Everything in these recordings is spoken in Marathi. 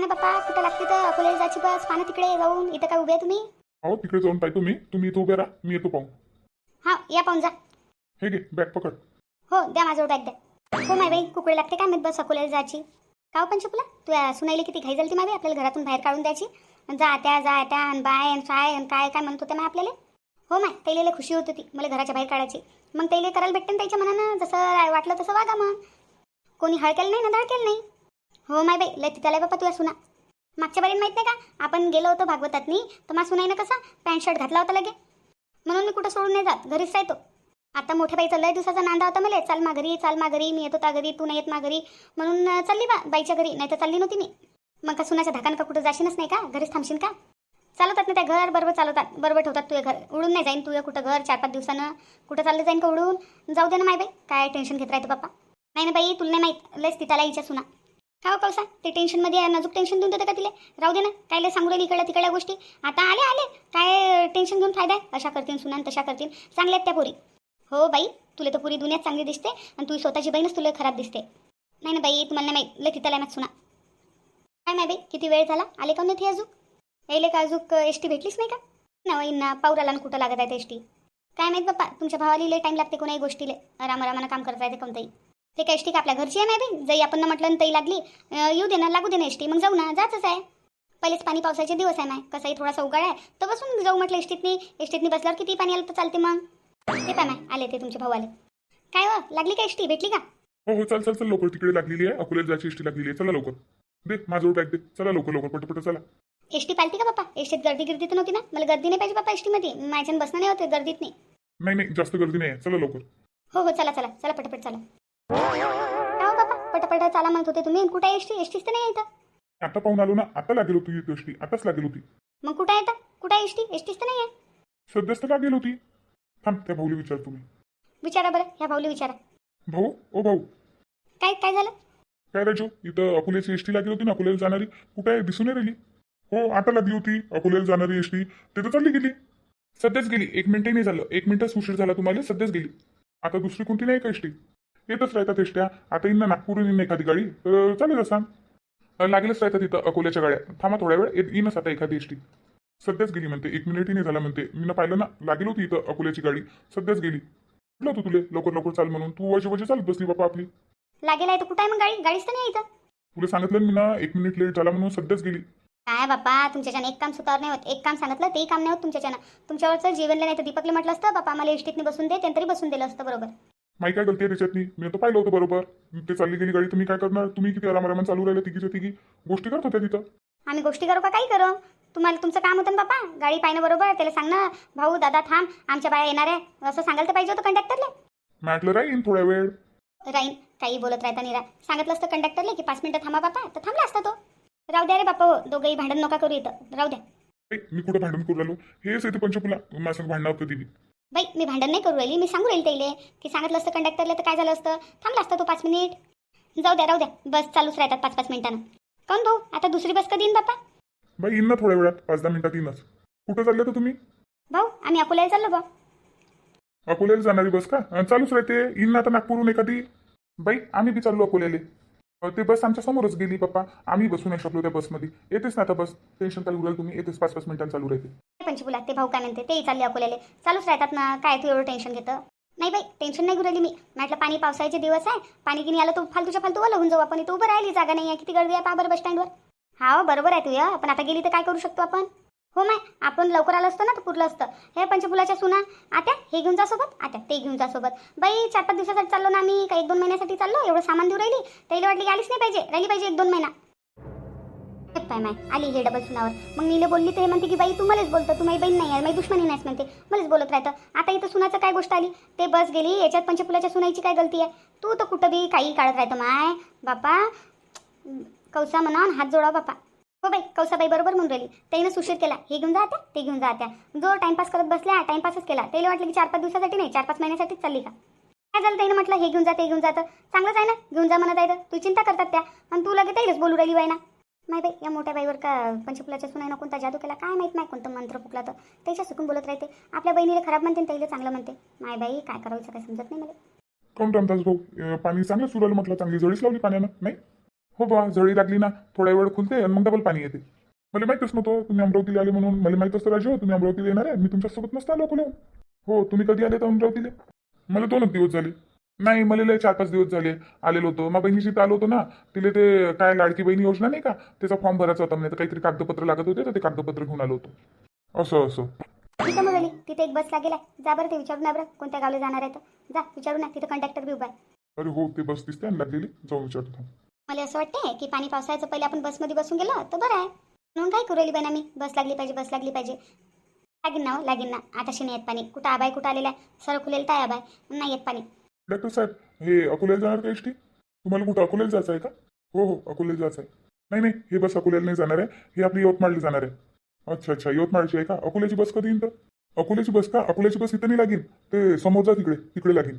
ना बाप्पा कुठं लागते तर? अकोल्याला जायची बस. पाहा ना तिकडे जाऊन. इथं काय उभे आहे तुम्ही? हो तिकडे जाऊन पाहतो मी. तुम्ही इथं उभे राहा. मी येतो पाहू हा या पाहून जा. हे घे बॅग पकड. हो द्या माझ्यावर बॅग द्या. हो माय बाई कुकडे लागते काय माहीत बस अकोल्याला जायची? का हो पंचकुला तू या सुनाईला किती घाई झाली ती मावी आपल्याला घरातून बाहेर काढून द्यायची. जा त्या जा त्या अन बाय अन काय अन काय काय म्हणत होते मग आपल्याला? हो माय त्याला खुशी होत होती. मला घराच्या बाहेर काढायची. मग त्याला करायला भेटते ना त्याच्या मनानं? जसं वाटलं तसं वागा मग. कोणी हळकेलं नाही ना धडकेलं नाही? हो माय बाई लय तिथला बाप्पा तुला सुना. मागच्या बारीन माहीत नाही का? आपण गेलो होतो भागवतातनी. तर मा सुनाईनं कसा? पॅन्ट शर्ट घातला होता लगे. म्हणून मी कुठं सोडून नाही जात. घरीच राहतो. आता मोठ्या बाईचा लय दिवसाचा नांदा होता मला. चाल माघरी चाल माघरी मी येतो त्या घरी तू नाही येत माघरी. म्हणून चालली बा बाईच्या घरी. नाही तर चालली नव्हती मी. मग का सुनाच्या धाकान का कुठं जाशीनच नाही का? घरीच थांबशील का? चालवतात ना त्या घर बरोबर चालवतात. बरोबर ठेवतात तुझे घर. उडून नाही जाईन तुझं कुठं घर चार पाच दिवसानं. कुठं चाललं जाईन का उडून? जाऊ दे ना माय बाई. काय टेन्शन घेत राहतो पप्पा नाही ना बाई तुला नाही माहीत. लयच तिथला इच्छा सुना. हो कौसा ते टेन्शनमध्ये नजूक टेन्शन देऊन देतं का तिला? राहू दे ना काय सांगू राहिली इकडल्या तिकडल्या गोष्टी. आता आले आले. काय टेन्शन घेऊन फायदा आहे? अशा करतील सुनान तशा करतील चांगल्या आहेत त्या पोरी. हो बाई तुला तर पुरी दुनियात चांगली दिसते आणि तू स्वतःची बहीणच तुला खराब दिसते. नाही ना बाई तुम्हाला नाही माहीत. लय तिथला मॅच सुना. काय नाही बाई किती वेळ झाला? आले का नाही अजूक यायले का अजूक एस टी भेटलीच नाही का? ना ना पावराला कुठं लागत आहे एस टी काय माहीत बाप्पा तुमच्या भावाला लय टाईम लागते कोणाही गोष्टीले. आरामारामानं काम करत येते कोणताही. ते काय एस टी का आपल्या घरची आहे नाही बाई जरी आपण न म्हटलं तरी लागली येऊ दे ना लागू दे ना एस टी मग जाऊ ना जातच आहे. पहिलेच पाणी पावसाचे दिवस आहे माय कसाही थोडासा उगाळ आहे तर बसून जाऊ म्हटलं एसटीतनी एसटीतनी बसल्यावर किती पाणी आलं तर चालते मग. ते पाय माय आले ते तुमचे भाऊ आले काय हो लागली का एसटी भेटली का? हो हो चल चल चल लवकर तिकडे लागलेली आहे अकोल्याला जायची एसटी लागलेली आहे चला लवकर. दे माझ्यावर बॅग दे चला लवकर लवकर पटपट चला. एसटी पालती का बाप्पा? एसटीत गर्दी गर्दी तर नव्हती ना? मला गर्दी नाही पाहिजे बाप्पा एसटीमध्ये माझ्यानं बसणं नाही होते गर्दीत नाही. नाही नाही जास्त गर्दी नाही आहे. चला लवकर. हो हो चला चला चला पटपट चला. हो बाप्पा पटपट चला म्हणत होते तुम्ही. कुठे आहे एसटी? एसटीच तर नाही येतं आता पाहून आलो ना आता लागेल होती ही एसटी. आताच लागेल होती. मग कुठे येतं कुठे आहे एसटी? एसटीच तर नाही आहे. सध्याच तर लागेल होती. थांब त्या भाऊला विचार तुम्ही विचारा बरं ह्या भाऊला विचारा. भाऊ ओ भाऊ. काय काय झालं? काय राजू इथं अकोल्याची एसटी लागली होती ना अकोल्याला जाणारी? कुठे आहे? दिसून नाही राहिली. हो आता लागली होती अकोल्याला जाणारी एसटी. ते तर चालली गेली. सध्याच गेली. एक मिनिटही नाही झालं. एक मिनिटच उशीर झाला तुम्हाला सध्याच गेली. आता दुसरी कोणती नाही का एसटी? येतच राहतात एसट्या. आता येईन ना नागपूरहून येईन एखादी गाडी तर चालेल असं. लागलेच राहतात इथं अकोल्याच्या गाड्या. थांबा थोड्या वेळ येत- येईनच आता एखादी एसटी. सध्याच गेली म्हणते एक मिनिटही नाही झाला म्हणते. मी पाहिलं ना लागेल होती इथं अकोल्याची गाडी. सध्याच गेली. म्हटलं होतं तुले लवकर लवकर चाल म्हणून. तू वजे वजे चालत बसली बापा आपली. लागेल आहे तर कुठं आहे मग गाडी? गाडीच तर नाही इथं. तुला सांगितलं मी ना एक मिनिट लेट झाला म्हणून सध्याच गेली. काय बाप्पा तुमच्याच्यानं एक काम सुतावर नाही होत. एक काम सांगितलं तेही काम नाही होत तुमच्याच्यानं. तुमच्यावरचं जीवनला नाही तर दीपकला म्हटलं असतं बाप्पा आम्हाला एसटीतनी बसून दे त्यांनी तरी बसून दिलं असतं बरोबर. माही काय गलती आहे त्याच्यातनी. मी आता पाहिलं होतं बरोबर. ते चालली गेली गाडी. तुम्ही काय करणार? तुम्ही किती आराम आरामात चालू राहिले तिघीच्या तिघी? गोष्टी करत होत्या तिथं. आम्ही गोष्टी करू का? काही करू? तुम्हाला तुमचं काम होतं ना गाडी पाहिणं बरोबर. त्याला सांग ना भाऊ दादा थांब. आमच्या बाया येणार आहे. असं सांगायला तर पाहिजे होतं कंडक्टरला म्हटलं राहीन थोड्या वेळ. राहीन. काही बोलत राहता निरा सांगितलं असतं कंडक्टरला की पाच मिनिटं थांबा बाप्पा तर थांबला असता तो. राहू द्या रे बाप्पा हो. दोघंही भांडण नका करू इथं. राहू द्या. ए, मी कुठं भांडण करू राहिलो? हेच येते पंचकुला. माझं भांडण कधी बी. बाई मी भांडण नाही करू राहिली मी सांगू राहील त्याला. की सांगितलं असतं कंडक्टरला तर काय झालं असतं? थांबला असता तो पाच मिनिट जाऊ द्या राहू द्या. बस चालूच राहतात पाच पाच मिनिटानं. कोण भाऊ? आता दुसरी बस कधी येईन बाप्पा? बाई येईन ना थोड्या वेळात. पाच दहा मिनिटात येईनच. कुठं चालले तर तुम्ही? भाऊ आम्ही अकोल्याला चाललो बा अकोल्याला जाणारी बस का? अं, चालूच राहते. येईन ना आता नागपूरहून एखादी. बाई आम्ही बी चाललो अकोल्याले. अं, ते बस आमच्या समोरच गेली पप्पा आम्ही बसू नाही शकलो त्या बसमध्ये. येतेच ना आता बस. टेन्शन चालू राहील तुम्ही. येतेच पाच पाच मिनिटांनी चालू राहते. पंचकुला ते भाऊ काय म्हणते तेही चालले अकोल्याले. चालूच राहतात ना काय तू एवढं टेन्शन घेतं? नाही बाई टेन्शन नाही घेऊ मी. म्हटलं पाणी पावसाळ्याचे दिवस आहे. पाणी गिनी आलं तो फालतूच्या फालतू ओला होऊन जाऊ आपण. इथं उभं राहिली जागा नाही आहे. किती गर्दी आहे पाबर बस स्टँडवर हा हो, बरोबर आहे तू या पण आता गेली तर काय करू शकतो आपण? हो माय. आपण लवकर आलो असतो ना तर पुरलं असतं. हे पंचफुलाच्या सुना. आत्या हे घेऊन जा सोबत. आत्या ते घेऊन जा सोबत. बाई चार पाच दिवसासाठी चाललो ना आम्ही. काही एक दोन महिन्यासाठी चाललो. एवढं सामान देऊ राहिली. त्याला वाटली आलीच नाही पाहिजे. राहिली पाहिजे एक दोन महिना. पाय माय? आली हे डबल सुनावर. मग नीले बोलली ते म्हणते की बाई तू मलाच बोलतो. तू माझी बहीण नाही आहे. माझी दुश्मनी नाहीस म्हणते. मलाच बोलत राहतं. आता इथं सुनाचं काय गोष्ट आली? ते बस गेली. याच्यात पंचफुलाच्या सुनाईची काय गलती आहे? तू तर कुठं बी काही काढत राहतं माय? बापा. कौसा म्हणा हात जोडा बापा. हो बाई. कौसाबाई बरोबर म्हणून राहिली. त्यानं सुशीर केला. हे घेऊन जात्या ते घेऊन जात्या जो टाइमपास करत बसल्या टाइमपासच केला. त्याला वाटलं की चार पाच दिवसासाठी नाही चार पाच महिन्यासाठीच चालली का? काय झालं त्यानं म्हटलं? हे घेऊन जा हे घेऊन जातं चांगलंच आहे ना? घेऊन जा म्हणत आहे तर. तू चिंता करतात त्या. आणि तू लगेच त्यालाच बोलू राहिली बाय ना नाही बाई या मोठ्या बाईवर का पंचफुलाच्या सुनाईनं कोणता जादू केला काय माहीत नाही कोणतं मंत्र फुकला तर? त्याच्या सुकून बोलत राहते. आपल्या बहिणीला खराब म्हणते त्याला चांगलं म्हणते. माय बाई काय करायचं काय समजत नाही मला. कोण रामदास भाऊ? अं, पाणी चांगलं सुरू म्हटलं चांगली जळीच लावली पाण्यानं नाही? हो बा झळी लागली ना थोड्या वेळ खुलते आणि मग डबल पाणी येते. मला माहीतच नव्हतं तुम्ही अमरावतीला आले म्हणून. मला माहीत असतं राजू तुम्ही अमरावतीला येणार आहे. मी तुमच्यासोबत नसता आलो कोण हो तुम्ही कधी आले तर अमरावतीला? मला दोनच दिवस झाले. नाही मला लय चार पाच दिवस झाले आलेलो होतो. मग बहिणीशी तर आलो होतो ना तिला ते काय लाडकी बहिणी योजना नाही का त्याचा फॉर्म भरायचा होता म्हणजे काहीतरी कागदपत्र लागत होते तर ते कागदपत्र घेऊन आलो होतो. असं असं. तिथं मग आली तिथे एक बस लागेल आहे जा बरं ते विचारून ना बरं कोणत्या गावला जाणार आहे तर जा विचारू ना तिथं कंडक्टर बी उभा आहे. अरे हो ते बस दिसते आणि लागलेली. जाऊन विचारतो. मला असं वाटतंय की पाणी पावसाळ्याचं पहिले आपण बसमध्ये बसून गेलो तर बरं आहे. म्हणून काय करू राहिली बाई ना मी? बस लागली पाहिजे बस लागली पाहिजे. लागेल ना हो लागेल ना. आताशी नाही येत पाणी. कुठं आबाय कुठं आलेला आहे? सरळ खुलेल काय आबाय नाही येत पाणी. डॉक्टर साहेब हे अकोल्याला जाणार का एस टी? तुम्हाला कुठं अकोल्याला जायचं आहे का? हो हो अकोल्याला जायचं आहे. नाही नाही हे बस अकोल्याला नाही जाणार आहे. हे आपली यवतमाळला जाणार आहे. अच्छा अच्छा यवतमाळची आहे का? अकोल्याची बस कधी येईल तर? अकोल्याची बस का? अकोल्याची बस इथं नाही लागेल. ते समोर जा तिकडे तिकडे लागेल.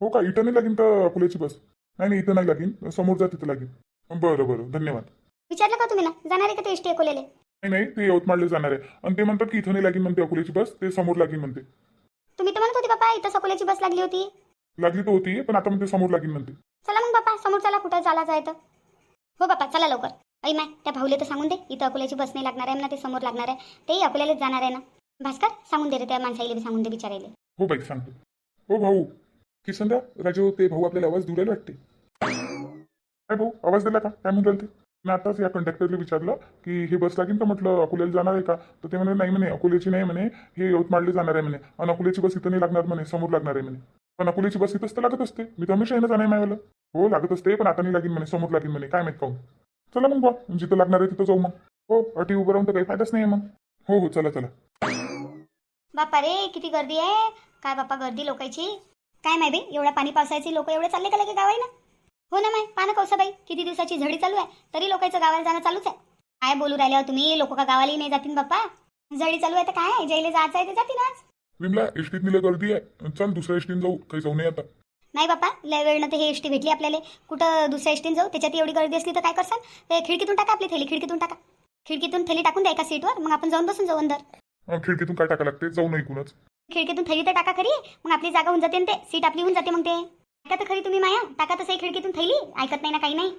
हो का? इथं नाही लागेल तर अकोल्याची बस. नाही नाही इथं नाही लागेल. समोर जा तिथं लागेल. बरं बरं धन्यवाद. विचारलं का तुम्ही ना जाणार आहे का ते एस टी अकोलेले नाही नाही ते यवतमाळला जाणार आहे. आणि ते म्हणतात की इथं नाही लागेल म्हणते अकोल्याची बस ते समोर लागेल म्हणते. तुम्ही तर म्हणत होते बापा इथं अकोल्याची बस लागली होती. लागली तर होती पण आता म्हणते समोर लागेल म्हणते. चला मग बापा समोर चला कुठं आहे तर हो बापा चला लवकर. ऐ माय त्या भाऊले तर सांगून दे इथं अकोल्याची बस नाही लागणार आहे ना ते समोर लागणार आहे तेही अकोल्यालाच जाणार आहे ना? भास्कर सांगून दे रे त्या माणसाईले सांगून दे बिचारायले हो बाई सांगतो. हो भाऊ किसनदा राजू ते भाऊ आपल्याला आवाज दुरायला वाटते? काय भाऊ आवाज दिला का? काय म्हणून ते? मी आताच या कंडक्टरला विचारलं की हे बस लागेल का? म्हटलं अकोल्याला जाणार आहे का? तर ते म्हणे नाही म्हणे अकोल्याची नाही म्हणे हे यवतमाळला जाणार आहे म्हणे. आणि अकोल्याची बस इथं नाही लागणार म्हणे समोर लागणार आहे म्हणे. पण अकोल्याची बस इथंच तर लागत असते. मी तर हमेशा येणं जाणार नाही मायवाला. हो लागत असते पण आता नाही लागेल म्हणे समोर लागेल म्हणे काय माहीत पाहून चला मग बा जिथं लागणार आहे तिथं जाऊ मग. हो अटी उभं राहून तर काही फायदाच नाही मग. हो हो चला चला. बापा रे किती गर्दी आहे. काय बापा गर्दी लोकांची? काय माय बाई एवढ्या पाणी पावसाळ्याचे लोक एवढे चालले का लगे गावाय ना हो ना माय पाना कौसाबाई किती दिवसाची झडी चालू आहे. तरी लोकांचं गावाला जाणं चालूच आहे. काय बोलू राहिल्यावर तुम्ही? लोक का गावालाही नाही जातील बाप्पा? झडी चालू आहे तर काय? जैले जायचं आहे ते जातील आज. विमला एसटीत निलं गर्दी आहे. चल दुसऱ्या एसटीन जाऊ. काही जाऊ नये आता. नाही बाप्पा लय वेळनं ते हे एसटी भेटली आपल्याला. कुठं दुसऱ्या एसटीन जाऊ? त्याच्यात एवढी गर्दी असली तर काय करसान? ते खिडकीतून टाका आपली थैली खिडकीतून टाका. खिडकीतून थैली टाकून द्या एका सीटवर. मग आपण जाऊन बसून जाऊ अंदर. खिडकीतून काय टाका लागते? जाऊ नये ऐकूनच खिडकीतून थैली तर टाका खरी. मग आपली जागा होऊन जाते ना ते. सीट आपली होऊन जाते मग ते. ऐका तर खरी तुम्ही माया. टाका तसं खिडकीतून थैली. ऐकत नाही ना काही नाही.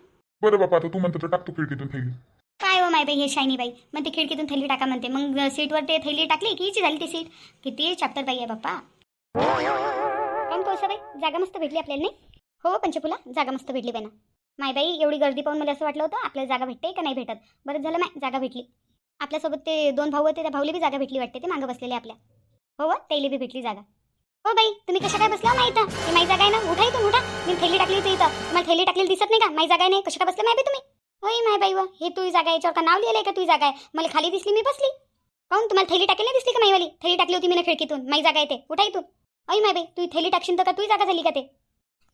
बरं बापा आता तू म्हणतो तर टाकतो खिडकीतून थैली. काय हो माय बाई हे शायनी बाई? मग ते खिडकीतून थैली टाका म्हणते. मग सीटवर ते थैली टाकली की हिची झाली ती सीट? किती चॅप्टर बाई आहे बाप्पा. पण तो बाई जागा मस्त भेटली आपल्याला नाही? हो पंचफुला जागा मस्त भेटली बाई ना माय बाई एवढी गर्दी पाहून मला असं वाटलं होतं आपल्याला जागा भेटते का नाही भेटत? बरं झालं माय जागा भेटली. आपल्यासोबत ते दोन भाऊ होते त्या भाऊला बी जागा भेटली वाटते ते मागं बसलेले आपल्या. हो व त्याला बी भेटली जागा. हो बाई तुम्ही कशा काय बसला हो नाही इथं? माझी जागा आहे ना उठा इथून उठा. मी थैली टाकली होती इथं. मला थैली टाकलेली दिसत नाही का? माझी जागा नाही कशा काय बसले माय तुम्ही? होय माय बाई व हे तुझी जागा आहे, याच्यावर का नाव लिहिलंय का तुझी जागा आहे? मला खाली दिसली मी बसली. काहून तुम्हाला थैली टाकेल नाही दिसली का माईवाली? थैली टाकली होती मी ना खिडकीतून. माई जागा येते. ते उठा इथून अय माय बाई तू थैली टाकशील तर का तुझी जागा झाली का ते?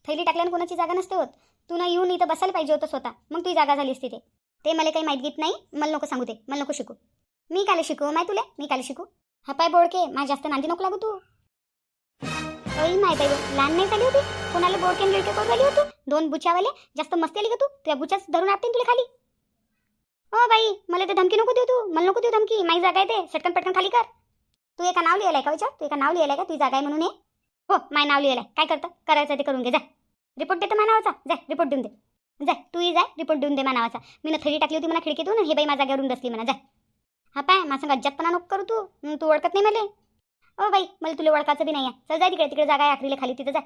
थैली टाकल्यानं कोणाची जागा नसते होत. तू ना येऊन इथं बसायला पाहिजे होतं स्वतः. मग तुझी जागा झाली असती ते. ते मला काही माहीत घेत नाही. मला नको सांगू ते. मला नको शिकू. मी काले शिकू हो, माय तुला? मी काले शिकू? हा पाय बोडके माझ्या जास्त नांदी नको लागू तू. अय माय बाई लहान नाही झाली होती? कोणाला बोडके गिळके करून राहिली होती? दोन बुच्यावाले? जास्त मस्ती आली का तू? तुझ्या बुच्याच धरून आपते तुला खाली? हो बाई मला ते धमकी नको देऊ तू. मला नको देऊ धमकी. माझी जागा आहे ते. सटकन पटकन खाली कर. तू एका नाव लिहिलंय का विचार? तू एका नाव लिहिलंय का? तुझी जागा आहे म्हणून हे हो माय नाव लिहिलंय. काय करतं? करायचं ते करून घे. जा. रिपोर्ट देतो मानावाचा जा रिपोर्ट देऊन दे. जाय तूही जाय रिपोर्ट देऊन दे मानावाचा मी ना थडी टाकली होती मला खिडकीतून. हे बाई माझ्या जागेवरून बसली म्हणा जा. हा पाय माझं अज्जातपणा नको करू तू. तू ओळखत नाही मला. ओ बाई मला तुला ओळखायचं बी नाही आहे चल जाय तिकडे तिकडे जागा आहे आखरीला खाली तिथं जा.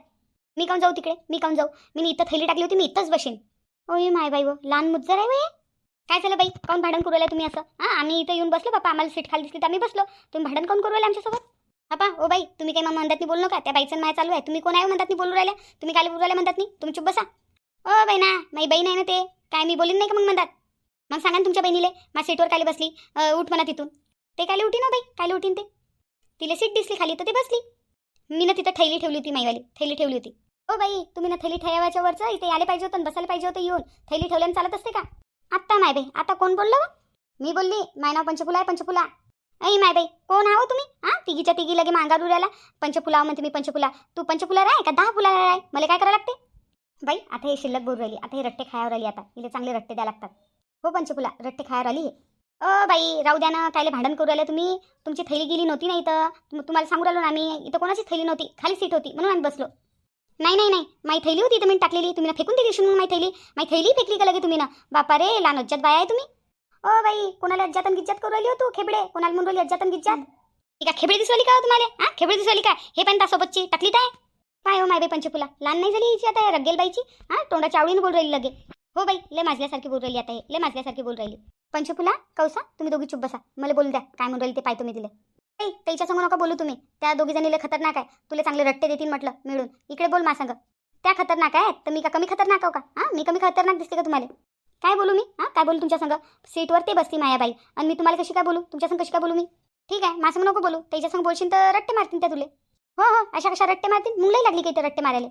मी काऊन जाऊ तिकडे? मी काऊन जाऊ? मी इथं थैली टाकली होती मी इथंच बसेन ओय माय बाई वो लहान मुज्जर आहे बाई काय झालं बाई? काऊन भांडण करू तुम्ही असं? हां आम्ही इथं येऊन बसलो बापा आम्हाला सीट खाली दिसली तर आम्ही बसलो. तुम्ही भांडण काऊन करू राहिले आमच्यासोबत? बापा ओ बाई तुम्ही काही मग म्हणतात बोलू नका. त्या बाईचं माय चालू आहे. तुम्ही कोण आहे हो म्हणतात बोलू राहिल्या? तुम्ही काय बोलू राहिले म्हणतात नाही तुम्ही चुप बसा. ओ बाई ना माई बहीण आहे ना ते. काय मी बोलीन नाही का मग म्हणतात मग सांगा ना तुमच्या बहिणीले. माझ्या सीटवर काली बसली. उठ म्हणा तिथून. ते कायले उठीन हो बाई. कायले उठीन ते. तिला सीट दिसली खाली तर ते बसली. मी ना तिथं थैली ठेवली होती माईवाली. थैली ठेवली होती. ओ बाई तुम्ही ना थैली ठेवायच्या वरचं इथे आले पाहिजे होतं बसायला पाहिजे होतं येऊन. थैली ठेवल्यानं चालत असते का? आत्ता माय बाई आता कोण बोललं मी बोलली माय नाव पंचफुला आहे पंचफुला. ऐ माय बाई कोण आहो तुम्ही? हा तिघीच्या तिघी लगे मांगारू उड्याला. पंचफुला म्हणते मी पंचफुला. तू पंचफुला राय का? दहा फुला राय मला काय करावं लागते? बाई आता हे शिल्लक बोलू राहिली. आता हे रट्टे खायावर आली आता. हिला चांगले रट्टे द्यायला लागतात. हो पंचफुला रट्टे खायावर आली? हे अ बाई राहू द्या ना कायले भांडण करू राहिले तुम्ही. तुमची थैली गेली नव्हती ना इथं. तुम्हाला सांगू राहिलो ना आम्ही इथं कोणाची थैली नव्हती. खाली सीट होती म्हणून आम्ही बसलो. नाही नाही नाही माई थैली होती तुम्ही टाकलेली. तुम्ही ना फेकून दिली असेल मग माई थैली. माई थैली फेकली का लगे तुम्ही ना? बापा रे लहान अज्जात बाय आहे तुम्ही. ओ बाई कोणाला अज्जातन गिज्जात करू राहिली हो तू खेबडे? कोणाला म्हणून राहिली अज्जातन गिज्जात? ती का खेबडे दिसवली का हो तुम्हाला? हा? खेबडे दिसवली काय? हे पण तासोबतची टाकली काय? काय हो माय बाई पंचपुला लहान नाही झाली हिची आता या रग्गेल बाईची हा? तोंडाच्या आवडीने बोल राहिली लगे. हो बाई लय माजल्यासारखी बोल राहिली आता हे. लय माजल्यासारखी बोल राहिली. पंचफुला कौसा तुम्ही दोघी चुप बसा. मला बोलू द्या काय म्हणून राहील ते पाहतो मी तिले. त्याच्या संग नका बोलू तुम्ही. त्या दोघी जणीले खतरनाक आहे. तुला चांगले रट्टे देतील म्हटलं मिळून. इकडे बोल मा सांग. त्या खतरनाक आहेत तर मी का कमी खतरनाक आहो का? हा मी कमी खतरनाक दिसते का तुम्हाला? काय बोलू मी? हा काय बोलू तुमच्या संग? सीटवर ते बसते मायाबाई. आणि मी तुम्हाला कशी काय बोलू? तुमच्या संग कशी काय बोलू मी? ठीक आहे माझं नको बोलू. त्याच्या संग बोलशील तर रट्टे मारतील त्या तुले. हो हो अशा कशा रट्टे मारतील मुंगलाही लागली काही ते रट्टे मारायला?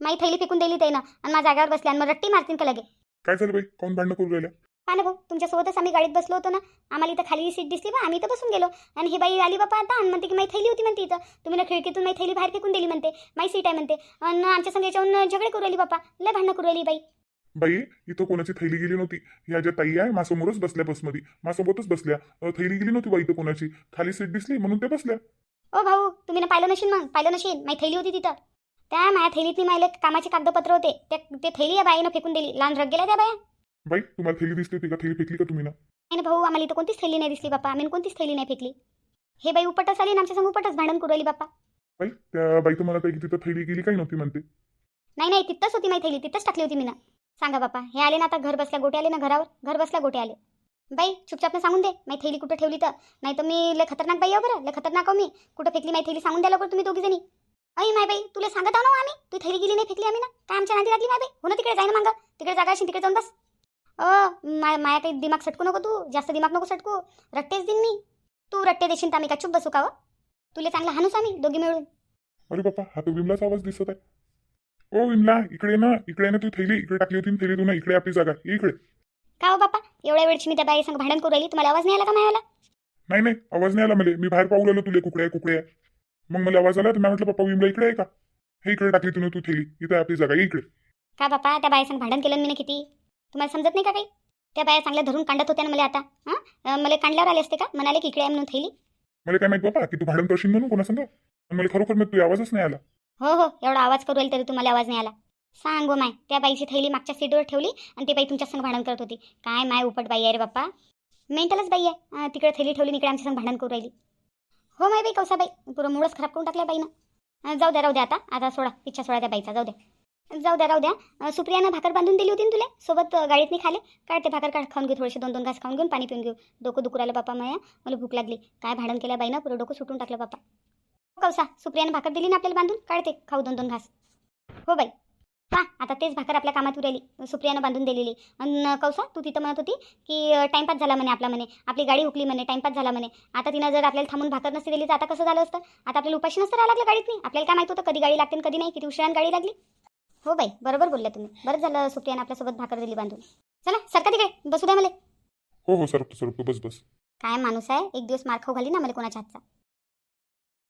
माई थैली फेकून दिली त्यानं. आणि माझ्या जागेवर बसल्या आणि मग रट्टी मारतील का लगे? काय झालं बाई? कोण भांडण करू राहिल्या? ना भाऊ तुमच्यासोबतच आम्ही गाडीत बसलो होतो ना. आम्हाला इथं खाली सीट दिसली बा आम्ही इथं बसून गेलो. आणि ही बाई आली बापा आता आणि. म्हणते की माई थैली होती म्हणते इथं. तुम्ही ना खिडकीतून माई थैली बाहेर फेकून दिली म्हणते. माई सीट आहे म्हणते. आणि आमच्या संग याच्याहून झगडे करू राहिली बापा लय भांडणं करू राहिली बाई. बाई इथं कोणाची थैली गेली नव्हती. ह्या ज्या ताई आहे माझ्यासमोरच बसल्या बसमध्ये. माझ्यासोबतच बसल्या. थैली गेली नव्हती बाई इथं कोणाची. खाली सीट दिसली म्हणून ते बसल्या. ओ भाऊ तुम्ही ना पाहिलं नशील मग पाहिलं नशील माई थैली होती तिथं. त्या माझ्या थैलीतली मायले कामाचे कागदपत्र होते. त्या ते थैली या बाईनं फेकून दिली. लहान रग गेल्या त्या बाया. बाई तुम्हाला थैली दिसली होती का? थैली फेकली का तुम्ही ना? नाही ना भाऊ आम्हाला इथं कोणतीच थैली नाही दिसली बापा. आम्ही कोणतीच थैली नाही फेकली. हे बाई उपटच आली आणि आमच्या संग उपटच भांडण करू राहिली बापा. बाई त्या बाई तर म्हणत आहे की तिथं थैली गेली काही नव्हती म्हणते? नाही नाही तिथंच होती माई थैली. तिथंच टाकली होती मी ना. सांगा बापा. हे आले ना आता घर बसल्या गोटे आले ना घरावर? घर बसल्या गोटे आले. बाई चुपचाप सांगून दे. माई थैली कुठं ठेवली तर? नाही तर मी लय खतरनाक बाई आहे बरं. लय खतरनाक आहो मी. कुठं फेकली माई थैली सांगून द्या लवकर तुम्ही दोघी जणी अई माय बाई तुला सांगत आहो ना आम्ही. तू थैली गेली नाही फेकली आम्ही ना. काय आमच्या नादी लागली माय बाई? हो ना तिकडे जाय ना मागं. तिकडे जागा असेल तिकडे जाऊन बस. अ माय माया काही दिमाग सटकू नको तू जास्त दिमाग नको सटकू. रट्टेच देईन मी. तू रट्टे देशील तर आम्ही का चुप बसू का व? तुला चांगला हाणूस आम्ही दोघी मिळून. अरे बापा हा तर विमलाचा आवाज दिसत आहे. ओ विमला इकडे ना इकडे ना तू थैली इकडे टाकली होती ना थैली तू ना इकडे आपली जागा ये इकडे. का हो बापा एवढ्या वेळची मी त्या बाई संग भांडण करू राहिली तुम्हाला आवाज नाही आला का मायाला? नाही नाही आवाज नाही आला मला मी बाहेर पाहू लागलो तुले कुकडे आहे कुकडे आहे. मग मला आवाज आला तर मी म्हटलं पप्पा विमला इकडे आहे का? हे इकडे टाकली तू ना तू थैली इथे आहे आपली जागा ये इकडे. का बापा त्या बाया संग भांडण केलं मी ना किती? तुम्हाला समजत नाही का काही? त्या बाया चांगल्या धरून कांडत होत्या ना मला आता हां? मला कांडल्यावर आले असते का? म्हणाले की इकडे आहे म्हणून थैली. मला काय माहीत बाबा की तू भांडण करशील म्हणून कोणा संग मला खरोखर मग तू आवाजच नाही आला. हो हो एवढा आवाज करू राहील तरी तुम्हाला आवाज नाही आला. सांगो माय त्या बाईची थैली मागच्या सीटवर ठेवली आणि ती बाई तुमच्या संग भांडण करत होती. काय माय उपट बाई आहे रे बाप्पा. मेंटलच बाई आहे. तिकडे थैली ठेवली इकडे आमच्या संग भांडण करू राहिली. हो माय बाई कौसा बाई पुरं मुळच खराब करून टाकल्या बाईनं. जाऊ द्या राहू द्या आता. आता सोडा इच्छा सोडा त्या बाईचा जाऊ द्या. जाऊ द्या राहू द्या. सुप्रियानं भाकर बांधून दिली होती ना तुला? सोबत गाडीतनी खाले? काय ते भाकर काढ. खाऊन घेऊ थोडेसे दोन दोन घास खाऊन घेऊन पाणी पिऊन घेऊ. डोकं दुखू बापा माया. मला भूक लागली. काय भांडण केल्या बाईनं? पुरं डोकं सुटून टाकलं बापा. हो, कौसा सुप्रियानं भाकर दिली ना आपल्याला बांधून? काढते खाऊ दोन दोन घास. हो बाई. पा आता तेच भाकर आपल्या कामात उरायली सुप्रियानं बांधून दिलेली. आणि कौसा तू तिथं म्हणत होती की टाईमपास टाइमपास झाला म्हणे आपला म्हणे. आपली गाडी हुकली म्हणे टाइमपास झाला म्हणे. आता तिनं जर आपल्याला थांबून भाकर नसती दिली तर आता कसं झालं असतं? आता आपल्याला उपाशी नसतं राहिलं लागलं गाडीत नाही. आपल्याला काय माहीत होतं कधी गाडी लागते कधी नाही? किती उशिरान गाडी लागली? हो बाई बरोबर बोलल्या तुम्ही. बरं झालं सुप्रियानं आपल्यासोबत भाकर दिली बांधून. चला सरका तिकडे. बसू द्या मला. हो हो सरकतो सरकतो बस बस. काय माणूस आहे? एक दिवस मार खाऊ घाली ना मला कोणाच्या हातचा.